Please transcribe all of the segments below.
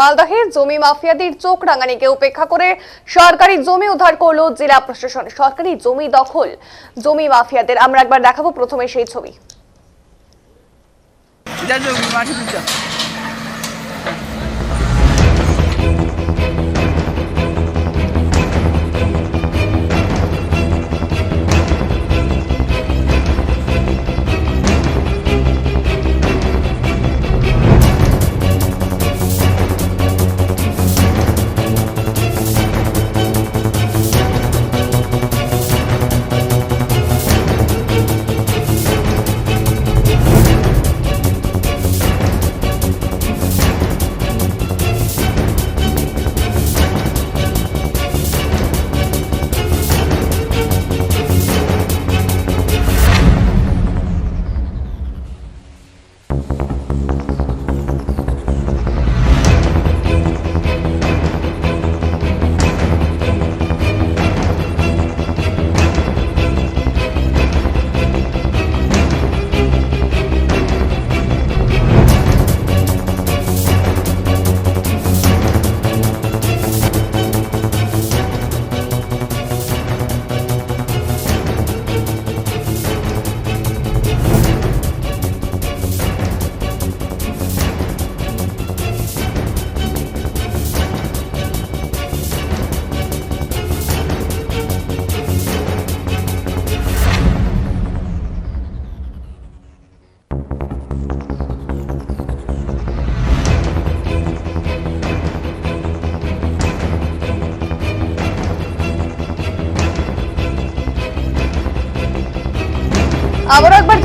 মালদহের জমি মাফিয়াদের চোখ রাঙানিকে উপেক্ষা করে সরকারি জমি উদ্ধার করল জেলা প্রশাসন। সরকারি জমি দখল। জমি মাফিয়াদের আমরা একবার দেখাবো প্রথমে সেই ছবি।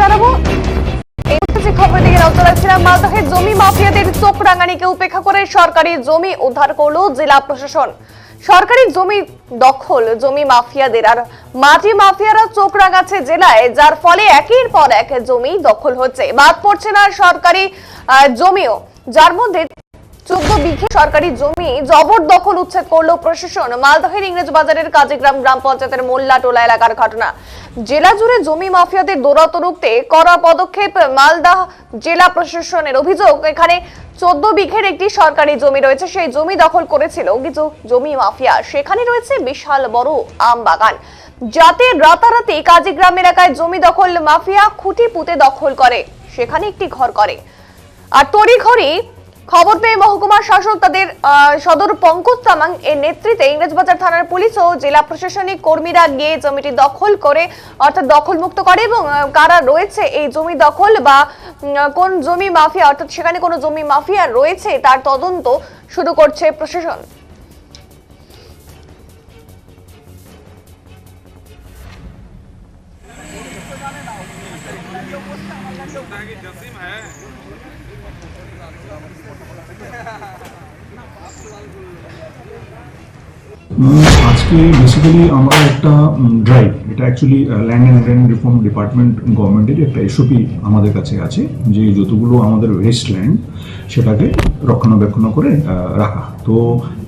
জানাব। যে দিকে মালদহে জমি মাফিয়াদের চোখ রাঙানিকে উপেক্ষা করে সরকারি জমি উদ্ধার করল জেলা প্রশাসন। সরকারি জমি দখল, জমি মাফিয়াদের, আর মাটি মাফিয়ারা চোখ রাঙাচ্ছে জেলায়, যার ফলে একের পর এক জমি দখল হচ্ছে। বাদ পড়ছে না সরকারি জমিও। যার মধ্যে চোদ্দ বিঘে সরকারি জমি জবরদখল উচ্ছেদ প্রশাসন। ইংরেজ বাজারের গ্রাম পঞ্চায়েতের মোল্লা টোলা এলাকার ঘটনা। জেলা জুড়ে জমি রুখতে পদক্ষেপ জেলা প্রশাসনের অভিযোগ। এখানে চোদ্দ বিঘের একটি সরকারি জমি রয়েছে, সেই জমি দখল করেছিল কিছু জমি মাফিয়া। সেখানে রয়েছে বিশাল বড় আম বাগান। যাতে রাতারাতি কাজীগ্রাম এলাকায় জমি দখল মাফিয়া খুঁটি পুঁতে দখল করে, সেখানে একটি ঘর করে। আর তড়িঘড়ি খবর পেয়ে মহকুমা শাসক তাদের সদর পঙ্কজ তামাং এর নেতৃত্বে ইংরেজবাজার থানার পুলিশ ও জেলা প্রশাসনিক কর্মীরা গিয়ে জমিটি দখল করে, অর্থাৎ দখল মুক্ত করে এবং কারা রয়েছে এই জমি দখল বা কোন জমি মাফিয়া, অর্থাৎ সেখানে কোনো জমি মাফিয়া রয়েছে তার তদন্ত শুরু করছে প্রশাসন। আজকে বেসিক্যালি আমরা একটা ড্রাইভ এটা actually land and land reform department গভর্নমেন্টের একটা এসওপি আমাদের কাছে আছে যে যতগুলো আমাদের ওয়েস্ট ল্যান্ড সেটাকে রক্ষণাবেক্ষণ করে রাখা। তো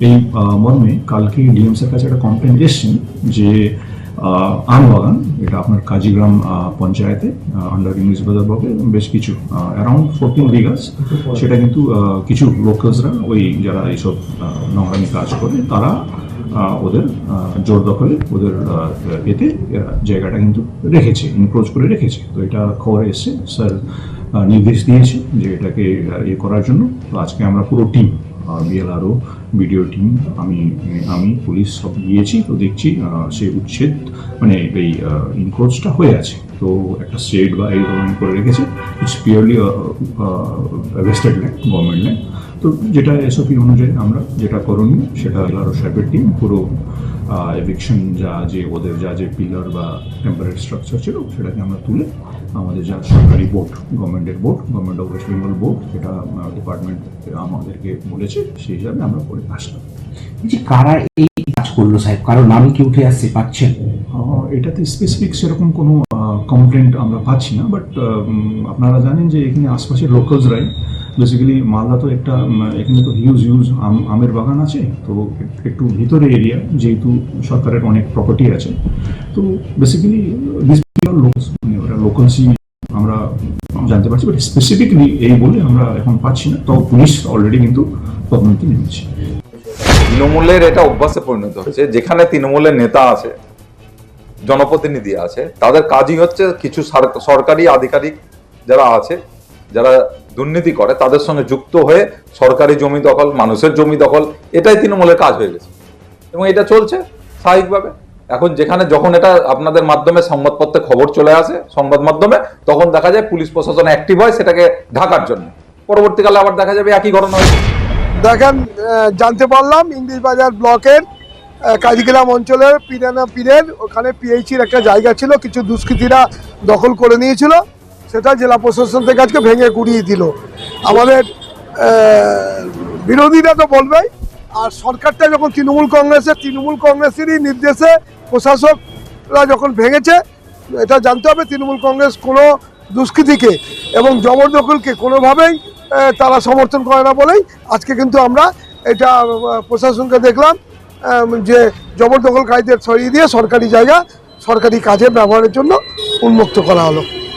এই আহ, মর্মে কালকে ডিএমসের কাছে একটা কমপ্লেন এসছেন যে আহ, আম বাগান এটা আপনার কাজীগ্রাম পঞ্চায়েতে আন্ডার ইংলিশ বাজার ব্লকে বেশ কিছু অ্যারাউন্ড ফোরটিন বিঘাস। সেটা কিন্তু কিছু লোকালসরা ওই যারা এইসব নোংরামি কাজ করে, তারা ওদের জোর দখলে ওদের এতে জায়গাটা কিন্তু রেখেছে ইনক্রোচ করে রেখেছে। তো এটা খবরে এসছে, স্যার নির্দেশ দিয়েছে যে এটাকে ইয়ে করার জন্য। আজকে আমরা পুরো টিম বিএলআরও বিডিও টিম আমি আমি পুলিশ সব গিয়েছি, তো দেখছি সে উচ্ছেদ মানে এই ইনক্রোচটা হয়ে আছে। তো একটা স্টেট বা এই ধরনের করে রেখেছে। It's purely wasted land government land তো যেটা এসওপি অনুযায়ী আমরা যেটা করণীয় সেটা আরও সাহেবের টিম পুরো এভিকশন যা যে ওদের যা যে পিলার বা টেম্পারেরি স্ট্রাকচার ছিল সেটাকে আমরা তুলে আমাদের যা সরকারি বোর্ড গভর্নমেন্টের board government of West Bengal board যেটা ডিপার্টমেন্ট আমাদেরকে বলেছে সেই হিসাবে আমরা করে আসলাম। যে কারা এই কাজ করল সাহেব? কারও নাম কি উঠে আসছে পাচ্ছেন? এটাতে স্পেসিফিক সেরকম কোনো কমপ্লেন্ট আমরা পাচ্ছি না বাট আপনারা জানেন যে এখানে আশপাশের লোকালসরাই বেসিক্যালি মালদা তো একটা এখানে তো হিউজ হিউজ আম, আমের বাগান আছে, তো একটু ভিতরে এরিয়া যেহেতু সরকারের অনেক প্রপার্টি আছে, তো বেসিক্যালি মানে ওরা লোকালসই আমরা জানতে পারছি বাট স্পেসিফিকলি এই বলে আমরা এখন পাচ্ছি না তো পুলিশ অলরেডি কিন্তু তদন্তে নেমেছে। তৃণমূলের এটা অভ্যাসে পরিণত হচ্ছে, যেখানে তৃণমূলের নেতা আছে জনপ্রতিনিধি আছে। তাদের কাজই হচ্ছে কিছু সরকারি আধিকারিক যারা আছে, যারা দুর্নীতি করে, তাদের সঙ্গে যুক্ত হয়ে সরকারি জমি দখল, মানুষের জমি দখল, এটাই তৃণমূলের কাজ হয়ে গেছে। এবং এটা চলছে স্বাভাবিকভাবে। এখন যেখানে যখন এটা আপনাদের মাধ্যমে সংবাদপত্রে খবর চলে আসে, সংবাদ মাধ্যমে, তখন দেখা যায় পুলিশ প্রশাসন অ্যাক্টিভ হয় সেটাকে ঢাকার জন্য। পরবর্তীকালে আবার দেখা যাবে একই ঘটনা দেখেন জানতে পারলাম ইংলিশ বাজার ব্লকের কাজীগ্রাম অঞ্চলের পিরানা পীরের, ওখানে পিএইচির একটা জায়গা ছিল, কিছু দুষ্কৃতীরা দখল করে নিয়েছিল, সেটা জেলা প্রশাসন থেকে আজকে ভেঙে গুড়িয়ে দিল। আমাদের বিরোধীরা তো বলবেই আর সরকারটা যখন তৃণমূল কংগ্রেসের তৃণমূল কংগ্রেসেরই নির্দেশে প্রশাসকরা যখন ভেঙেছে, এটা জানতে হবে, তৃণমূল কংগ্রেস কোনো দুষ্কৃতীকে এবং জবরদখলকে কোনোভাবেই তারা সমর্থন করে না বলেই আজকে কিন্তু আমরা এটা প্রশাসনকে দেখলাম। যে জবরদখলকারীদের সরিয়ে দিয়ে সরকারি জায়গা সরকারি কাজে ব্যবহারের জন্য উন্মুক্ত করা হলো।